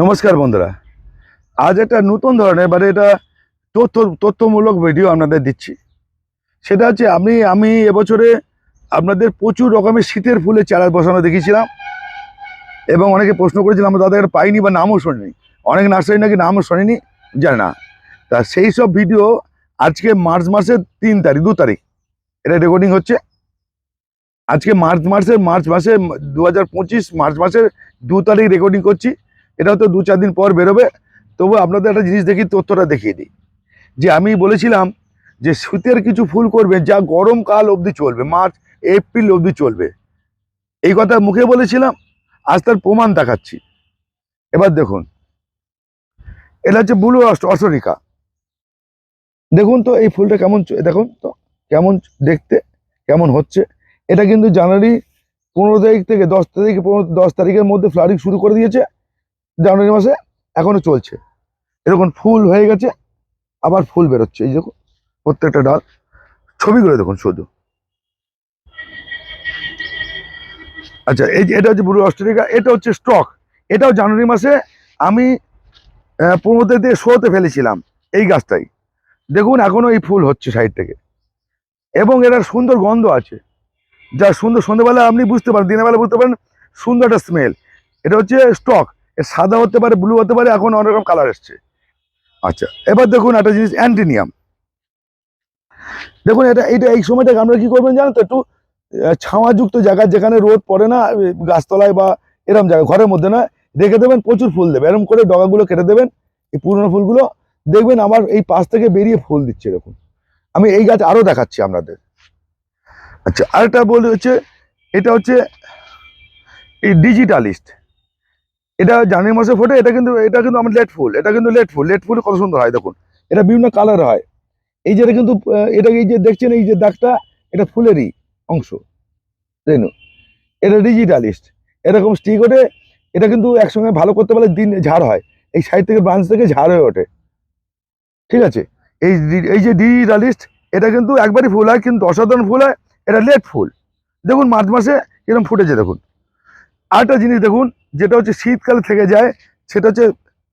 নমস্কার বন্ধুরা। আজ একটা নতুন ধরনের মানে এটা তথ্য, তথ্যমূলক ভিডিও আপনাদের দিচ্ছি। সেটা হচ্ছে আমি আমি এবছরে আপনাদের প্রচুর রকমের শীতের ফুলের চারা বসানো দেখেছিলাম এবং অনেকে প্রশ্ন করেছিলাম আমরা তাদের পাইনি বা নামও শুনিনি। অনেক নার্সারি নাকি নামও শোনেনি? জানে না। তা সেই সব ভিডিও আজকে মার্চ মাসের তিন তারিখ, দু তারিখ। এটা রেকর্ডিং হচ্ছে। আজকে মার্চ মাসের, মার্চ মাসে দু হাজার পঁচিশ, মার্চ মাসের দু তারিখ রেকর্ডিং করছি। এটা তো দু চার দিন পর বেরোবে। তবু আপনাদের একটা জিনিস দেখি, তথ্যটা দেখিয়ে দিই। যে আমি বলেছিলাম যে শীতের কিছু ফুল করবে, যা গরমকাল অবধি চলবে, মার্চ, এপ্রিল অবধি চলবে। এই কথা মুখে বলেছিলাম, আজ তার প্রমাণ দেখাচ্ছি। এবার দেখুন, এটা হচ্ছে ব্লু অসরিকা। দেখুন তো এই ফুলটা কেমন দেখুন তো, কেমন দেখতে, কেমন হচ্ছে। এটা কিন্তু জানুয়ারি পনেরো তারিখ থেকে দশ তারিখ পনেরো, দশ তারিখের মধ্যে ফ্লারিং শুরু করে দিয়েছে। জানুয়ারি মাসে এখনও চলছে। এরকম ফুল হয়ে গেছে আবার ফুল বেরোচ্ছে। এই দেখুন প্রত্যেকটা ডাল। ছবিগুলো দেখুন শুধু। আচ্ছা এই এটা হচ্ছে ব্লু অস্ট্রেলিকা এটা হচ্ছে স্টক। এটাও জানুয়ারি মাসে আমি আহ, দিয়ে শোতে ফেলেছিলাম এই গাছটাই। দেখুন এখনও এই ফুল হচ্ছে সাইড থেকে। এবং এটার সুন্দর গন্ধ আছে। যা সুন্দর সন্ধ্যেবেলা আপনি বুঝতে পারেন দিনের বেলা বুঝতে পারেন সুন্দর একটা স্মেল এটা হচ্ছে স্টক। সাদা হতে পারে ব্লু হতে পারে, এখন অনেক রকম কালার এসছে। আচ্ছা এবার দেখুন একটা জিনিস অ্যান্টিনিয়াম দেখুন এটা এটা এই সময়টাকে আমরা কি করবেন জানেন তো, একটু ছাওয়াযুক্ত জায়গা যেখানে রোদ পড়ে না গাছতলায় বা এরম জায়গা, ঘরের মধ্যে না, রেখে দেবেন, প্রচুর ফুল দেবে। এরকম করে ডগাগুলো কেটে দেবেন, এই পুরনো ফুলগুলো। দেখবেন আমার এই পাশ থেকে বেরিয়ে ফুল দিচ্ছে, দেখুন। আমি এই গাছ আরও দেখাচ্ছি আপনাদের। আচ্ছা আরেকটা বলি হচ্ছে, এটা হচ্ছে এই ডিজিটালিস্ট এটা জানুয়ারি মাসে ফোটে এটা কিন্তু এটা কিন্তু আমার লেট ফুল এটা কিন্তু লেট ফুল লেট ফুল কত সুন্দর হয় দেখুন। এটা বিভিন্ন কালার হয়। এই যে এটা কিন্তু এটা এই যে দেখছেন, এই যে দাগটা, এটা ফুলেরই অংশ। রেনু এটা ডিজিটালিস্ট এরকম স্টিক ওঠে, এটা কিন্তু একসঙ্গে ভালো করতে পারলে দিন ঝাড় হয়। এই সাইড থেকে ব্রাঞ্চ থেকে ঝাড় হয়ে ওঠে। ঠিক আছে? এই এই যে ডিজিটালিস্ট এটা কিন্তু একবারই ফুল হয়, কিন্তু অসাধারণ ফুল হয়, এটা লেট ফুল দেখুন, মার্চ মাসে এরকম ফুটেছে দেখুন। আরেকটা জিনিস দেখুন যেটা হচ্ছে শীতকালে থেকে যায়, সেটা হচ্ছে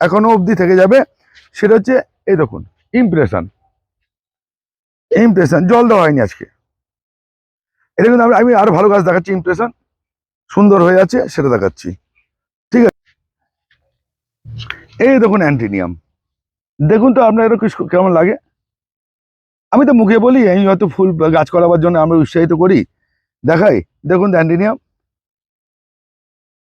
এখনও অবধি থেকে যাবে। সেটা হচ্ছে, এই দেখুন ইমপ্রেশন ইমপ্রেশন জল দেওয়া হয়নি আজকে। এটা কিন্তু আমি আরও ভালো গাছ দেখাচ্ছি ইমপ্রেশন সুন্দর হয়ে আছে সেটা দেখাচ্ছি। ঠিক আছে? এই দেখুন অ্যান্টিনিয়াম দেখুন তো, আপনার এরকম কেমন লাগে? আমি তো মুখে বলি, আমি হয়তো ফুল গাছ করাবার জন্য আমরা উৎসাহিত করি। দেখাই, দেখুন অ্যান্টিনিয়াম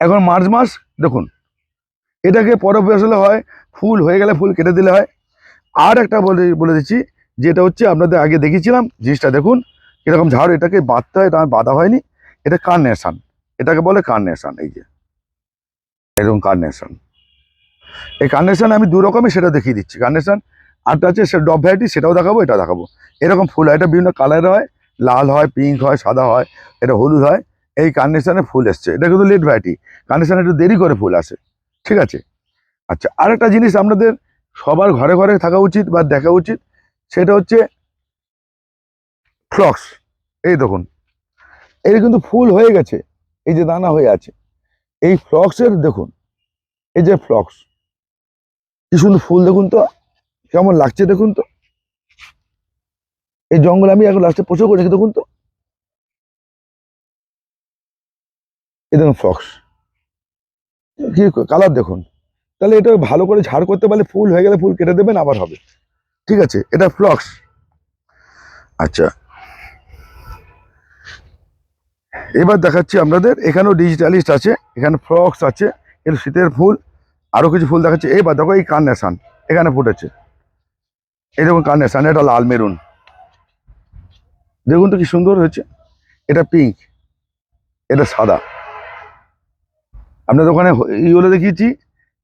এখন মার্চ মাস, দেখুন। এটাকে পরব আসলে হয়, ফুল হয়ে গেলে ফুল কেটে দিলে হয়। আর একটা বলে বলে দিচ্ছি, যেটা হচ্ছে আপনাদের আগে দেখিয়েছিলাম, জিনিসটা দেখুন এরকম ঝাড়, এটাকে বাঁধতে হয়, এটা আমার বাঁধা হয়নি, এটা কার্নেশন। এটাকে বলে কার্নেশন, এই যে। এরকম কার্নেশন। এই কার্নেশন আমি দু সেটা দেখিয়ে দিচ্ছি, কার্নেশন। আরটা আছে সে ডব ভ্যারাইটি, সেটাও দেখাবো, এটা দেখাবো। এরকম ফুল হয়, এটা বিভিন্ন কালারের হয়, লাল হয়, পিঙ্ক হয়, সাদা হয়, এটা হলুদ হয়। এই কার্নেশনে ফুল এসছে। এটা কিন্তু লেট ভ্যারাইটি কার্নেশন একটু দেরি করে ফুল আসে। ঠিক আছে? আচ্ছা আরেকটা জিনিস আপনাদের সবার ঘরে ঘরে থাকা উচিত বা দেখা উচিত, সেটা হচ্ছে ফ্লক্স এই দেখুন এটা কিন্তু ফুল হয়ে গেছে, এই যে দানা হয়ে আছে। এই ফ্লক্সের দেখুন, এই যে ফ্লক্স কি সুন্দর ফুল দেখুন তো, কেমন লাগছে দেখুন তো। এই জঙ্গল আমি এখন লাস্টে প্রচুর করেছি, দেখুন তো। এই দেখুন ফ্লক্স কি কালার দেখুন। তাহলে এটা ভালো করে ঝাড় করতে পারলে ফুল হয়ে গেলে ফুল কেটে দেবেন, আবার হবে। ঠিক আছে, এটা ফ্লক্স আচ্ছা। এবার দেখাচ্ছি আপনাদের, এখানেও ডিজিটালিস্ট আছে, এখানে ফ্লক্স আছে, এর শীতের ফুল, আরও কিছু ফুল দেখাচ্ছে। এবার দেখো এই কার্নেশন এখানে ফুটেছে। এই দেখুন কার্নেশন এটা লাল মেরুন। দেখুন তো কি সুন্দর হয়েছে। এটা পিঙ্ক এটা সাদা। আপনার দোকানে এইগুলো দেখিয়েছি।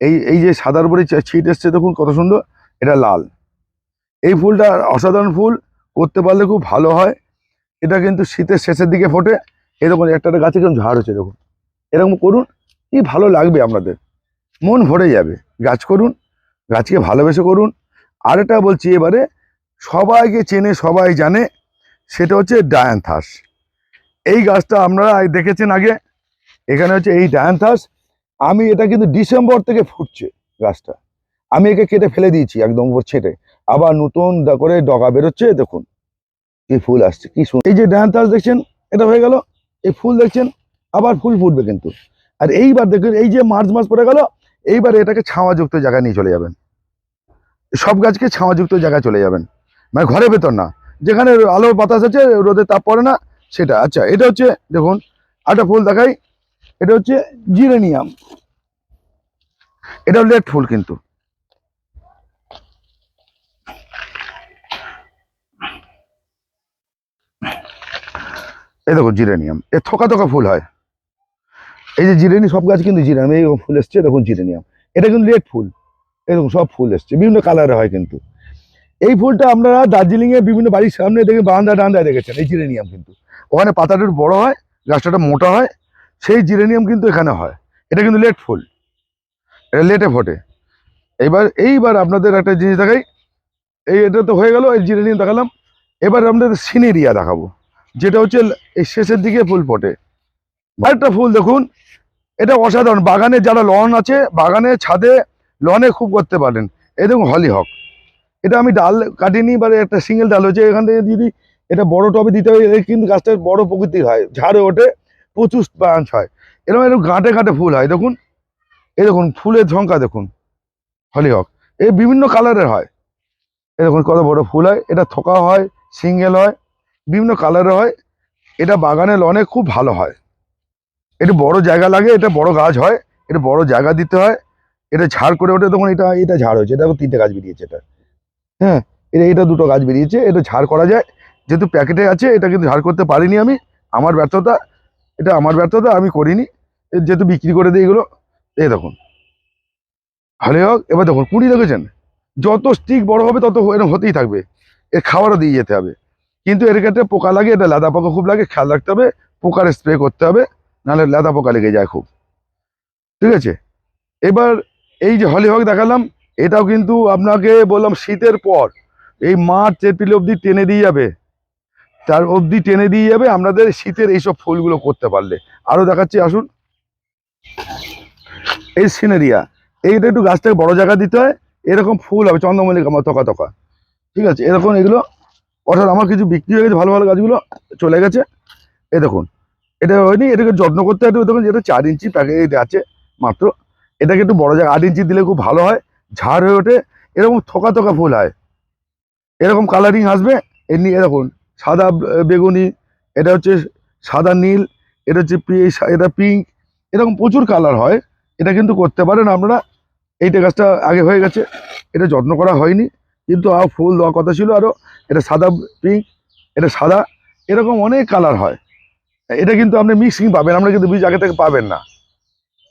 এই এই যে সাদার উপরে ছিট এসছে, দেখুন কত সুন্দর, এটা লাল। এই ফুলটা অসাধারণ ফুল, করতে পারলে খুব ভালো হয়। এটা কিন্তু শীতের শেষের দিকে ফোটে। এরকম একটা গাছে কেমন ঝাড় হচ্ছে, দেখুন। এরকম করুন, কি ভালো লাগবে আপনাদের। মন ভরে যাবে। গাছ করুন, গাছকে ভালোবেসে করুন। আরেকটা বলছি এবারে, সবাইকে চেনে, সবাই জানে, সেটা হচ্ছে ডায়ান্থাস। এই গাছটা আপনারা দেখেছেন আগে এখানে হচ্ছে এই ডায়ান্থাস আমি এটা কিন্তু ডিসেম্বর থেকে ফুটছে গাছটা। আমি একে কেটে ফেলে দিয়েছি একদম উপর ছেটে। আবার নতুন করে ডগা বেরোচ্ছে, দেখুন। কি ফুল আসছে, কি সুন্দর এই যে ডায়ান্তাস দেখছেন, এটা হয়ে গেল। এই ফুল দেখছেন, আবার ফুল ফুটবে কিন্তু। আর এইবার দেখুন, এই যে মার্চ মাস পড়ে গেল, এইবার এটাকে ছাওয়াযুক্ত জায়গায় নিয়ে চলে যাবেন। সব গাছকে ছাওয়াযুক্ত জায়গায় চলে যাবেন। মানে ঘরের ভেতর না, যেখানে আলোর বাতাস আছে, রোদে তাপ পড়ে না, সেটা। আচ্ছা এটা হচ্ছে, দেখুন, আরেকটা ফুল দেখাই। এটা হচ্ছে জিরেনিয়াম। এটা লেট ফুল কিন্তু। এই দেখো জিরেনিয়াম। এ থোকা থোকা ফুল হয়। এই যে জিরেনি, সব গাছ কিন্তু জিরেনিয়াম। এই ফুল এসছে দেখুন জিরেনিয়াম। এটা কিন্তু লেট ফুল। এরকম সব ফুল এসছে। বিভিন্ন কালারে হয় কিন্তু। এই ফুলটা আপনারা দার্জিলিং এ বিভিন্ন বাড়ির সামনে দেখে বারান্দা ডান্দায় দেখেছেন। এই জিরেনিয়াম কিন্তু। ওখানে পাতাটা বড় হয়, গাছটা মোটা হয়। সেই জিরেনিয়াম কিন্তু এখানে হয়। এটা কিন্তু লেট ফুল। এটা লেটে ফোটে। এইবার এইবার আপনাদের একটা জিনিস দেখাই। এই এটা তো হয়ে গেল, এই জিরেনিয়াম দেখালাম। এবার আপনাদের সিনেরিয়া দেখাবো। যেটা হচ্ছে, এই শেষের দিকে ফুল ফোটে। আরেকটা ফুল দেখুন। এটা অসাধারণ। বাগানে যারা লন আছে, বাগানে, ছাদে লনে খুব করতে পারেন। এই দেখুন হলি হক এটা আমি ডাল কাটিনি বা একটা সিঙ্গেল ডাল হয়েছে। এখান থেকে যদি এটা বড় টবে দিতে এর কিন্তু গাছটা বড় প্রকৃতির হয়। ঝাড়ে ওঠে। প্রচুর ব্রাঞ্চ হয়। এরকম এরকম গাঁটে গাঁটে ফুল হয়, দেখুন। এই দেখুন, ফুলের ঝঙ্কা দেখুন হলি হক এই বিভিন্ন কালারের হয়। এই দেখুন, কত বড় ফুল হয়। এটা থোকা হয় সিঙ্গেল হয়, বিভিন্ন কালারের হয়। এটা বাগানে লনে খুব ভালো হয়। এটা বড় জায়গা লাগে, এটা বড় গাছ হয়, এটা বড় জায়গা দিতে হয়। এটা ঝাড় করে ওঠে তখন এটা এটা ঝাড় হয়েছে। এটা তিনটে গাছ বেরিয়েছে এটা। হ্যাঁ এটা এটা দুটো গাছ বেরিয়েছে, এটা ঝাড় করা যায়। যেহেতু প্যাকেটে আছে, এটা কিন্তু ঝাড় করতে পারিনি আমি। আমার ব্যর্থতা এটা আমার ব্যর্থতা, আমি করিনি। এ যেহেতু বিক্রি করে দিই এগুলো, এই দেখুন। ভালো হোক, এবার দেখুন, কুড়ি দেখেছেন? যত স্টিক বড় হবে, তত এরকম হতেই থাকবে। এর খাবারও দিয়ে যেতে হবে। কিন্তু এর ক্ষেত্রে পোকা লাগে, এটা লাদা পোকা খুব লাগে, খেয়াল রাখতে হবে। পোকার স্প্রে করতে হবে, নাহলে লেদা পোকা লেগে যায় খুব। ঠিক আছে? এবার এই যে হলিহক দেখালাম, এটাও কিন্তু আপনাকে বললাম শীতের পর। এই মার্চ, এপ্রিল অবধি টেনে দিয়ে যাবে। তার অবধি টেনে দিয়ে যাবে আপনাদের শীতের এইসব ফুলগুলো করতে পারলে। আরও দেখাচ্ছি, আসুন। এই সিনেরিয়া, এইটা একটু গাছটাকে বড় জায়গা দিতে হয়, এরকম ফুল হবে, চন্দ্রমল্লিকা মতো তকা তকা ঠিক আছে, এরকম এগুলো, অর্থাৎ আমার কিছু বিক্রি হয়ে গেছে, ভালো ভালো গাছগুলো চলে গেছে। এ দেখুন, এটা হয়নি, এটাকে যত্ন করতে হয়, দেখুন যেটা চার ইঞ্চি প্যাকেট আছে মাত্র। এটাকে একটু বড় জায়গা, আট ইঞ্চি দিলে খুব ভালো হয়, ঝাড় হয়ে ওঠে, এরকম থোকা থোকা ফুল হয়। এরকম কালারিং আসবে, এমনি এরকম সাদা বেগুনি, এটা হচ্ছে সাদা নীল, এটা হচ্ছে পি- এটা পিঙ্ক এরকম প্রচুর কালার হয়। এটা কিন্তু করতে পারেন আপনারা। এইটা গাছটা আগে হয়ে গেছে, এটা যত্ন করা হয়নি, কিন্তু আর ফুল দেওয়ার কথা ছিল আরও এটা সাদা পিঙ্ক এটা সাদা, এরকম অনেক কালার হয়। এটা কিন্তু আপনি মিক্সিং পাবেন আমরা কিন্তু বীজ আগে থেকে পাবেন না।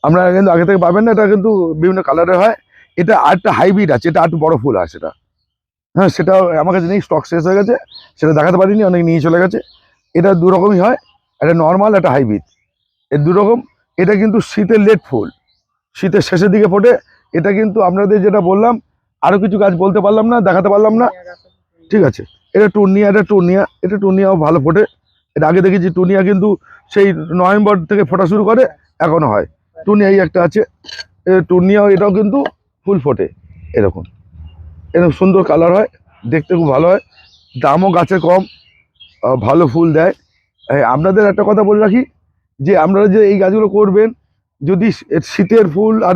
আমরা কিন্তু আগে থেকে পাবেন না, এটা কিন্তু বিভিন্ন কালারের হয়। এটা আরেকটা হাইব্রিড আছে, এটা আরেকটু বড় ফুল আছে সেটা হ্যাঁ সেটা আমার কাছে নেই স্টক শেষ হয়ে গেছে, সেটা দেখাতে পারিনি, অনেক নিয়ে চলে গেছে। এটা দু রকমই হয়, একটা নর্মাল একটা হাইব্রিড এর দু রকম, এটা কিন্তু শীতের লেট ফুল। শীতের শেষের দিকে ফোটে, এটা কিন্তু আপনাদের যেটা বললাম আরও কিছু গাছ বলতে পারলাম না, দেখাতে পারলাম না। ঠিক আছে, এটা টুর্নিয়া এটা টুর্নিয়া, এটা টুর্নিয়াও ভালো ফোটে। এটা আগে দেখেছি টুর্নিয়া কিন্তু সেই নভেম্বর থেকে ফোটা শুরু করে এখনও হয়। টুর্নিয়া এই একটা আছে টুর্নিয়াও এটাও কিন্তু ফুল ফোটে, এরকম। এরকম সুন্দর কালার হয়, দেখতে খুব ভালো হয়। দামও গাছে কম ভালো ফুল দেয়। আপনাদের একটা কথা বলে রাখি, যে আপনারা যে এই গাছগুলো করবেন, যদি শীতের ফুল আর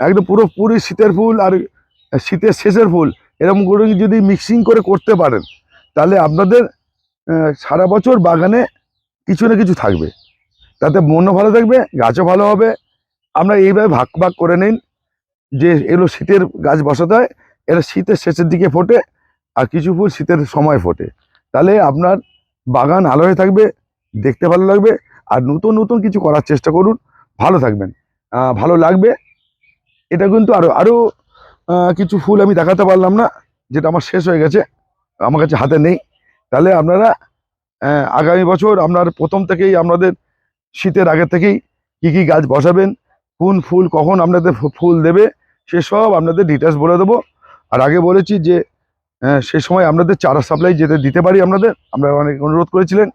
একদম পুরোপুরি শীতের ফুল আর শীতের শেষের ফুল, এরকম করে যদি মিক্সিং করে করতে পারেন, তাহলে আপনাদের সারা বছর বাগানে কিছু না কিছু থাকবে। তাতে মনও ভালো থাকবে, গাছও ভালো হবে। আমরা এইভাবে ভাগ ভাগ করে নিন, যে এগুলো শীতের গাছ বসাতে হয় এরা শীতের শেষের দিকে ফোটে আর কিছু ফুল শীতের সময় ফোটে। তাহলে আপনার বাগান আলো হয়ে থাকবে, দেখতে ভালো লাগবে আর নতুন নতুন কিছু করার চেষ্টা করুন। ভালো থাকবেন। ভালো লাগবে। এটা কিন্তু আরও আরও কিছু ফুল আমি দেখাতে পারলাম না, যেটা আমার শেষ হয়ে গেছে, আমার কাছে হাতে নেই। তাহলে আপনারা আগামী বছর আপনার প্রথম থেকেই আপনাদের শীতের আগে থেকেই কি কি গাছ বসাবেন, কোন ফুল কখন আপনাদের ফুল দেবে সেসব আপনাদের ডিটেলস বলে দেবো। আর আগে বলেছি যে আহ, সে সময় আপনাদের চারা সাপ্লাই যেতে দিতে পারি আপনাদের আমরা অনেক অনুরোধ করেছিলেন।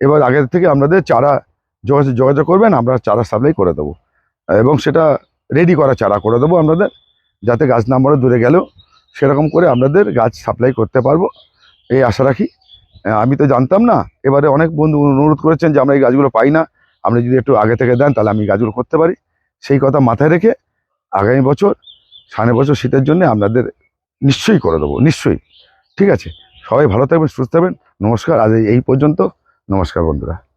এবার আগের থেকে আপনাদের চারা যোগাযোগ যোগাযোগ করবেন আমরা চারা সাপ্লাই করে দেবো। এবং সেটা রেডি করা চারা করে দেবো আপনাদের যাতে গাছ না নাম্বারও দূরে গেলেও সেরকম করে আপনাদের গাছ সাপ্লাই করতে পারব। এই আশা রাখি। আমি তো জানতাম না এবারে অনেক বন্ধু অনুরোধ করেছেন যে আমরা এই গাছগুলো পাই না আপনি যদি একটু আগে থেকে দেন তাহলে আমি গাছগুলো করতে পারি। সেই কথা মাথায় রেখে আগামী বছর সামনের বছর শীতের জন্য আপনাদের নিশ্চয়ই করে দেবো, নিশ্চয়ই। ঠিক আছে? সবাই ভালো থাকবেন, সুস্থ থাকবেন। নমস্কার, আজ এই- পর্যন্ত। নমস্কার, বন্ধুরা।